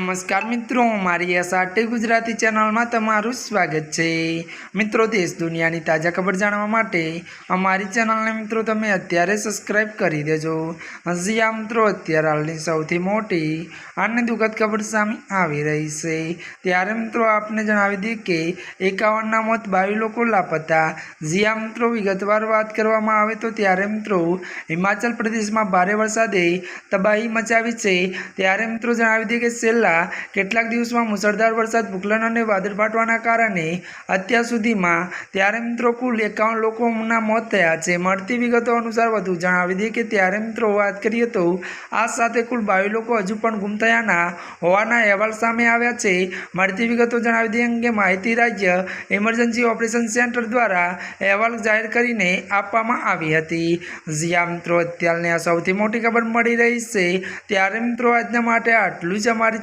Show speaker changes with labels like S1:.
S1: નમસ્કાર મિત્રો, મારી એસઆરટી ગુજરાતી ચેનલમાં તમારું સ્વાગત છે. મિત્રો, દેશ દુનિયાની તાજા ખબર જાણવા માટે અમારી ચેનલને મિત્રો તમે અત્યારે સબસ્ક્રાઇબ કરી દેજો. હજી આ મિત્રો, અત્યારે હાલની સૌથી મોટી અને દુઃખદ ખબર સામે આવી રહી છે. ત્યારે મિત્રો, આપને જણાવી દઈએ કે એકાવનના મોત બાવીસ લોકો લાપતા. જી આ મિત્રો, વિગતવાર વાત કરવામાં આવે તો ત્યારે મિત્રો, હિમાચલ પ્રદેશમાં ભારે વરસાદે તબાહી મચાવી છે. ત્યારે મિત્રો, જણાવી દઈએ કે છેલ્લા કેટલાક દિવસમાં મુસળધાર વરસાદ ભૂકલન અને વાદળ ફાટવાના કારણે અત્યાર સુધીમાં ત્યારે મિત્રો કુલ એકાવન લોકોના મોત થયા છે. મળતી વિગતો અનુસાર વધુ જણાવી દઈએ કે ત્યારે મિત્રો વાત કરીએ તો આ સાથે કુલ બાવીસ લોકો હજુ પણ ગુમ થયાના હોવાના અહેવાલ સામે આવ્યા છે. મળતી વિગતો જણાવી દઈએ અંગે માહિતી રાજ્ય ઇમરજન્સી ઓપરેશન સેન્ટર દ્વારા અહેવાલ જાહેર કરીને આપવામાં આવી હતી. જ્યાં મિત્રો, અત્યારની આ સૌથી મોટી ખબર મળી રહી છે. ત્યારે મિત્રો આજના માટે આટલું જ. અમારી